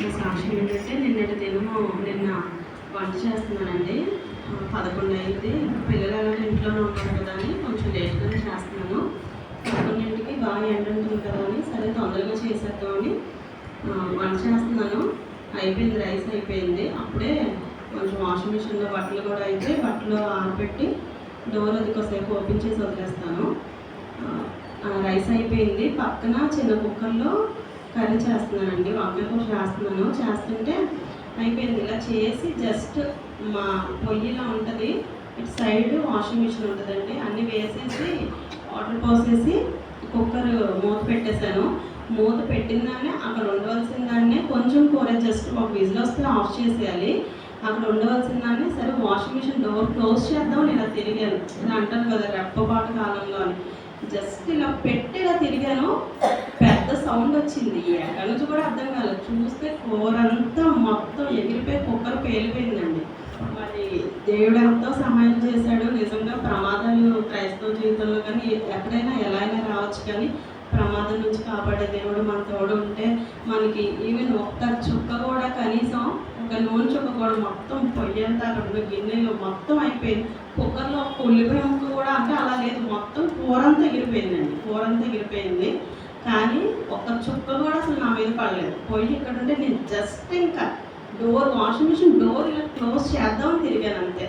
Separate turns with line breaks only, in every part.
నా సాక్ష్యం ఏంటంటే నిన్నటి దినము నిన్న వంట చేస్తున్నానండి. పదకొండు అయింది. పిల్లలు అలాగే ఇంట్లోనే ఉన్నారు కదా అని కొంచెం లేట్గానే చేస్తున్నాను. పదకొండింటికి బాగా ఎండ ఉంటుంది కదా అని సరే తొందరగా చేసేద్దామని వంట చేస్తున్నాను. అయిపోయింది రైస్ అయిపోయింది. అప్పుడే కొంచెం వాషింగ్ మిషన్లో బట్టలు కూడా అయితే బట్టలు ఆరబెట్టి డోర్ అది కొద్దిసేపు ఓపెన్ చేసి వదిలేస్తాను. రైస్ అయిపోయింది. పక్కన చిన్న కుక్కర్లో కర్రీ చేస్తున్నానండి వంకాయ కూర చేస్తున్నాను. చేస్తుంటే అయిపోయింది. ఇలా చేసి జస్ట్ మా పొయ్యిలా ఉంటుంది. ఇటు సైడ్ వాషింగ్ మిషన్ ఉంటుందండి. అన్నీ వేసేసి వాటర్ పోసేసి కుక్కర్ మూత పెట్టేశాను. మూత పెట్టిన దాన్ని అక్కడ ఉండవలసిన దాన్నే కొంచెం కూర జస్ట్ ఒక విజిల్ వస్తే ఆఫ్ చేసేయాలి. అక్కడ ఉండవలసిన దాన్ని సరే వాషింగ్ మిషన్ డోర్ క్లోజ్ చేద్దాం నేను ఇలా తిరిగాను. ఇలా అంటాను కదా రెప్పపాటు కాలంలో అని. జస్ట్ ఇలా పెట్టి ఇలా తిరిగాను. సౌండ్ వచ్చింది. ఎక్కడి నుంచి కూడా అర్థం కాలేదు. చూస్తే కూర అంతా మొత్తం ఎగిరిపోయి కుక్కర్ పేలిపోయిందండి. మరి దేవుడు ఎంతో సహాయం చేశాడు. నిజంగా ప్రమాదాలు క్రైస్తవ జీవితంలో కానీ ఎక్కడైనా ఎలా అయినా రావచ్చు కానీ ప్రమాదం నుంచి కాపాడే దేవుడు మన తోడు ఉంటే మనకి ఈవెన్ ఒక్క చుక్క కూడా కనీసం ఒక నూనె చుక్క కూడా మొత్తం పొయ్యంతా రెండు గిన్నెలు మొత్తం అయిపోయింది. కుక్కర్లో ఒక ఉల్లిపాయ ముక్క కూడా అంటే అలా లేదు. మొత్తం కూరంతా ఎగిరిపోయిందండి. కూరంతా ఎగిరిపోయింది. కానీ ఒక్క చుక్క కూడా అసలు నా మీద పడలేదు. పోయి ఇక్కడ ఉంటే నేను జస్ట్ ఇంకా డోర్ వాషింగ్ మిషన్ డోర్ ఇలా క్లోజ్ చేద్దామని తిరిగాను అంతే.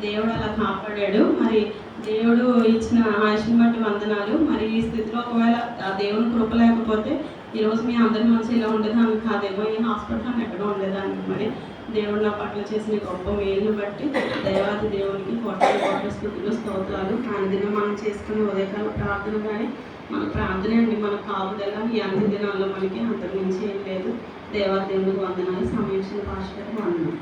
దేవుడు అలా కాపాడాడు. మరి దేవుడు ఇచ్చిన ఆయుష్ని బట్టి వందనాలు. మరి ఈ స్థితిలో ఒకవేళ ఆ దేవుని కృప లేకపోతే ఈరోజు మీ అందరి మనసు ఇలా ఉండేదాన్ని కాదేమో? ఈ హాస్పిటల్ అని ఎక్కడో ఉండేదాన్ని. మరి దేవుడు నా పట్ల చేసిన గొప్ప మేలును బట్టి దైవాది దేవునికి కోటలు కోట్ల స్థుతులు స్తోత్రాలు. అనుదినం మనం చేసుకున్న ఉదయకాల ప్రార్థన కానీ మన ప్రార్థన అండి మన కాపుదల ఈ అన్ని దినాల్లో మనకి అంతకుమించి ఏం లేదు. దేవాదేవునికి వందనాలు సమీక్ష భాష వందనాలు.